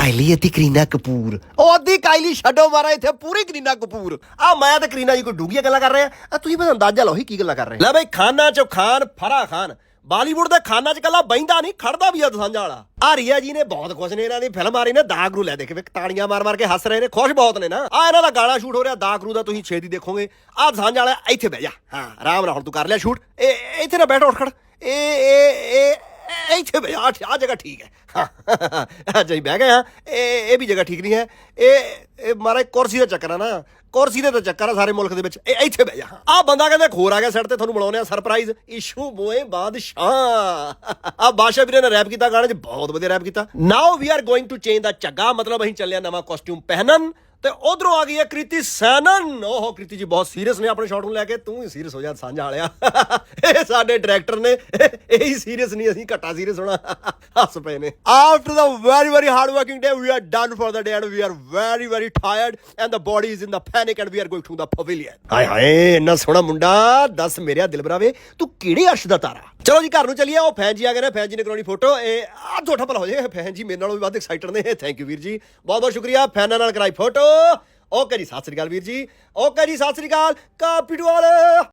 Kylie ਅਤੇ ਕਰੀਨਾ ਕਪੂਰ। ਉਹ ਅੱਧੀ ਕਾਇਲੀ ਛੱਡੋ ਮਾਰਾ ਇੱਥੇ ਪੂਰੀ ਕਰੀਨਾ ਕਪੂਰ। ਆ ਮੈਂ ਤੇ ਕਰੀਨਾ ਜੀ ਕੋਈ ਡੂੰਘੀਆਂ ਗੱਲਾਂ ਕਰ ਰਹੇ। ਆ ਆ ਤੁਸੀਂ ਬਸ ਅੰਦਾਜ਼ਾ ਲਾਓ ਹੀ ਕੀ ਗੱਲਾਂ ਕਰ ਰਹੇ ਲੈ ਬਈ, ਖਾਨਾ ਚੋਂ ਖਾਨ, ਫਰਾ ਖਾਨ। ਬਾਲੀਵੁੱਡ ਦੇ ਖਾਨਾ 'ਚ ਕੱਲਾ ਬੈਂਦਾ ਨਹੀਂ, ਖੜਦਾ ਵੀ ਆ ਦਸਾਂਝਾ ਵਾਲਾ। ਆ ਜੀ ਨੇ ਬਹੁਤ ਖੁਸ਼ ਨੇ, ਇਹਨਾਂ ਦੀ ਫਿਲਮ ਆ ਰਹੀ ਨੇ ਦਾਗਰੂ ਲੈ ਦੇਖ, ਵੇ ਤਾੜੀਆਂ ਮਾਰ ਮਾਰ ਕੇ ਹੱਸ ਰਹੇ ਨੇ, ਖੁਸ਼ ਬਹੁਤ ਨੇ ਨਾ। ਆ ਇਹਨਾਂ ਦਾ ਗਾਣਾ ਸ਼ੂਟ ਹੋ ਰਿਹਾ ਦਾਗਰੂ ਦਾ ਤੁਸੀਂ ਛੇਤੀ ਦੇਖੋਗੇ। ਆ ਦਸਾਂਝਾ ਵਾਲਾ ਇੱਥੇ ਬਹਿ ਜਾ। ਹਾਂ, ਆਰਾਮ ਨਾਲ ਹੁਣ ਤੂੰ ਕਰ ਲਿਆ ਸ਼ੂਟ। ਇਹ, ਇੱਥੇ ਨਾ ਬੈਠ ਉੱਠ ਖੜ। ਇਹ ਇਹ ਇਹ ਇੱਥੇ ਬਈ ਆ ਜਗ੍ਹਾ ਠੀਕ ਹੈ। ਹਾਂ ਜਈ ਬਹਿ ਗਏ ਹਾਂ ਇਹ ਇਹ ਵੀ ਜਗ੍ਹਾ ਠੀਕ ਨਹੀਂ ਹੈ। ਇਹ ਇਹ ਮਾਰਾ ਕੁਰਸੀ ਦਾ ਚੱਕਰ ਆ ਨਾ। ਕੁਰਸੀ ਦਾ ਤਾਂ ਚੱਕਰ ਆ ਸਾਰੇ ਮੁਲਕ ਦੇ ਵਿੱਚ। ਇਹ ਇੱਥੇ ਬਹਿ ਜਾ। ਆ ਬੰਦਾ ਕਹਿੰਦਾ ਖੋਰ ਆ ਗਿਆ ਸੈੱਟ ਤੇ, ਤੁਹਾਨੂੰ ਮਿਲਾਉਂਦੇ ਆ ਸਰਪ੍ਰਾਈਜ਼ ਇਸ਼ੂ ਬੋਏ ਬਾਦਸ਼ਾਹ। ਆ ਬਾਦਸ਼ਾਹ ਵੀਰੇ ਨੇ ਰੈਪ ਕੀਤਾ ਗਾਣੇ 'ਚ, ਬਹੁਤ ਵਧੀਆ ਰੈਪ ਕੀਤਾ। Now we are going to change ਦਾ ਚੱਗਾ। ਮਤਲਬ ਅਸੀਂ ਚੱਲਿਆ ਨਵਾਂ ਕਾਸਟਿਊਮ ਪਹਿਨਣ। ਤੇ ਉਧਰੋਂ ਆ ਗਈ ਹੈ ਕ੍ਰਿਤੀ ਸੈਨਨ। ਓਹੋ, ਕ੍ਰਿਤੀ ਜੀ ਬਹੁਤ ਸੀਰੀਅਸ ਨੇ ਆਪਣੇ ਸ਼ਾਟ ਨੂੰ ਲੈ ਕੇ। ਤੂੰ ਹੀ ਸੀਰੀਅਸ ਹੋ ਜਾ, ਸਾਂਝਾ ਵਾਲਿਆ। ਇਹ ਸਾਡੇ ਡਾਇਰੈਕਟਰ ਨੇ। ਇਹ ਹੀ ਸੀਰੀਅਸ ਨਹੀਂ, ਅਸੀਂ ਘੱਟਾ ਸੀਰੀਅਸ ਹੋਣਾ। ਹੱਸ ਪਏ ਨੇ। After the very very hard working day we are done for the day and we are very very tired and the body is in the panic and we are going to the pavilion ਹਾਏ ਹਾਏ, ਇੰਨਾ ਸੋਹਣਾ ਮੁੰਡਾ, ਦੱਸ ਮੇਰਿਆ ਦਿਲ ਬਰਾਵੇ ਤੂੰ ਕਿਹੜੇ ਅਰਸ਼ ਦਾ ਤਾਰਾ? ਚਲੋ ਜੀ, ਘਰ ਨੂੰ ਚੱਲੀਏ। ਉਹ ਫੈਨ ਜੀ ਆ ਗਏ ਨੇ ਫੈਨ ਜੀ ਨੇ ਕਰਾਉਣੀ ਫੋਟੋ। ਇਹ ਆ ਦੋਠਾ ਭਲਾ ਹੋ ਜਾਏ ਫੈਨ ਜੀ, ਮੇਰੇ ਨਾਲੋਂ ਵੀ ਵੱਧ ਐਕਸਾਈਟਡ ਨੇ। ਥੈਂਕ ਯੂ ਵੀਰ ਜੀ। ਬਹੁਤ ਬਹੁਤ ਸ਼ੁਕਰੀਆ। ਫੈਨਾਂ ਨਾਲ ਕਰਾਈ ਫੋਟੋ। ਓਕੇ ਜੀ, ਸਤਿ ਸ੍ਰੀ ਅਕਾਲ ਵੀਰ ਜੀ। ਓਕੇ ਜੀ, ਸਤਿ ਸ੍ਰੀ ਅਕਾਲ। ਕਾਪੀਟੂ ਵਾਲੇ